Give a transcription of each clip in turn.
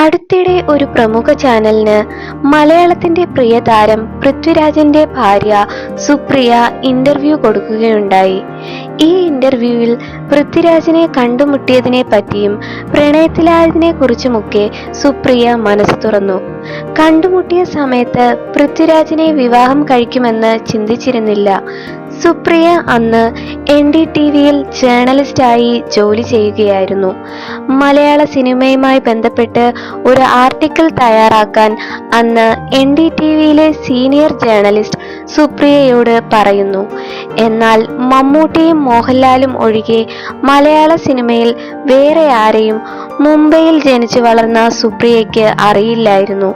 അടുത്തിടെ ഒരു പ്രമുഖ ചാനലിന് മലയാളത്തിന്റെ പ്രിയ താരം പൃഥ്വിരാജിന്റെ ഭാര്യ സുപ്രിയ ഇന്റർവ്യൂ കൊടുക്കുകയുണ്ടായി. ഈ ഇന്റർവ്യൂവിൽ പൃഥ്വിരാജിനെ കണ്ടുമുട്ടിയതിനെ പറ്റിയും പ്രണയത്തിലായതിനെ കുറിച്ചുമൊക്കെ സുപ്രിയ മനസ്സ് തുറന്നു. കണ്ടുമുട്ടിയ സമയത്ത് പൃഥ്വിരാജിനെ വിവാഹം കഴിക്കുമെന്ന് ചിന്തിച്ചിരുന്നില്ല. സുപ്രിയ അന്ന് എൻ ഡി ടി വിയിൽ ജേർണലിസ്റ്റായി ജോലി ചെയ്യുകയായിരുന്നു. മലയാള സിനിമയുമായി ബന്ധപ്പെട്ട് ഒരു ആർട്ടിക്കിൾ തയ്യാറാക്കാൻ അന്ന് എൻ ഡി ടി വിയിലെ സീനിയർ ജേർണലിസ്റ്റ് സുപ്രിയയോട് പറയുന്നു. എന്നാൽ മമ്മൂട്ടിയും മോഹൻലാലും ഒഴികെ മലയാള സിനിമയിൽ വേറെ ആരെയും മുംബൈയിൽ ജനിച്ചു വളർന്ന സുപ്രിയയ്ക്ക് അറിയില്ലായിരുന്നു.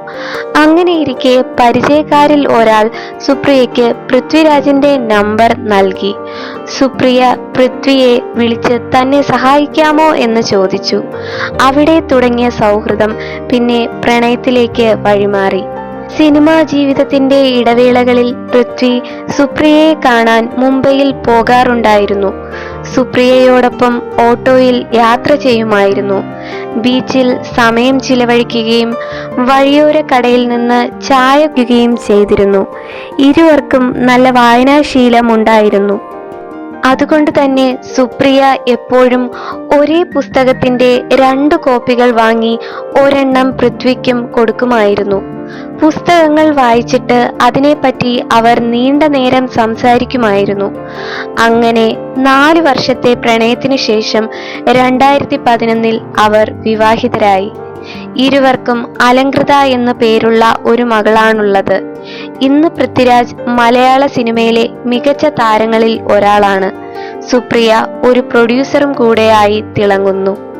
അങ്ങനെയിരിക്കെ പരിചയക്കാരിൽ ഒരാൾ സുപ്രിയയ്ക്ക് പൃഥ്വിരാജിന്റെ നമ്പർ നൽകി. സുപ്രിയ പൃഥ്വിയെ വിളിച്ച് തന്നെ സഹായിക്കാമോ? എന്ന് ചോദിച്ചു. അവിടെ തുടങ്ങിയ സൗഹൃദം പിന്നെ പ്രണയത്തിലേക്ക് വഴിമാറി. സിനിമാ ജീവിതത്തിന്റെ ഇടവേളകളിൽ പൃഥ്വി സുപ്രിയയെ കാണാൻ മുംബൈയിൽ പോകാറുണ്ടായിരുന്നു. സുപ്രിയയോടൊപ്പം ഓട്ടോയിൽ യാത്ര ചെയ്യുമായിരുന്നു. ബീച്ചിൽ സമയം ചിലവഴിക്കുകയും വഴിയോര കടയിൽ നിന്ന് ചായ കുടിക്കുകയും ചെയ്തിരുന്നു. ഇരുവർക്കും നല്ല വായനാശീലം ഉണ്ടായിരുന്നു അതുകൊണ്ട് തന്നെ സുപ്രിയ എപ്പോഴും ഒരേ പുസ്തകത്തിന്റെ രണ്ട് കോപ്പികൾ വാങ്ങി ഒരെണ്ണം പൃഥ്വിക്കും കൊടുക്കുമായിരുന്നു. പുസ്തകങ്ങൾ വായിച്ചിട്ട് അതിനെപ്പറ്റി അവർ നീണ്ട നേരം സംസാരിക്കുമായിരുന്നു. അങ്ങനെ നാല് വർഷത്തെ പ്രണയത്തിനു ശേഷം രണ്ടായിരത്തി പതിനൊന്നിൽ അവർ വിവാഹിതരായി. ഇരുവർക്കും അലങ്കൃത എന്ന പേരുള്ള ഒരു മകളാണുള്ളത്. ഇന്ന് പൃഥ്വിരാജ് മലയാള സിനിമയിലെ മികച്ച താരങ്ങളിൽ ഒരാളാണ്. സുപ്രിയ ഒരു പ്രൊഡ്യൂസറും കൂടെയായി തിളങ്ങുന്നു.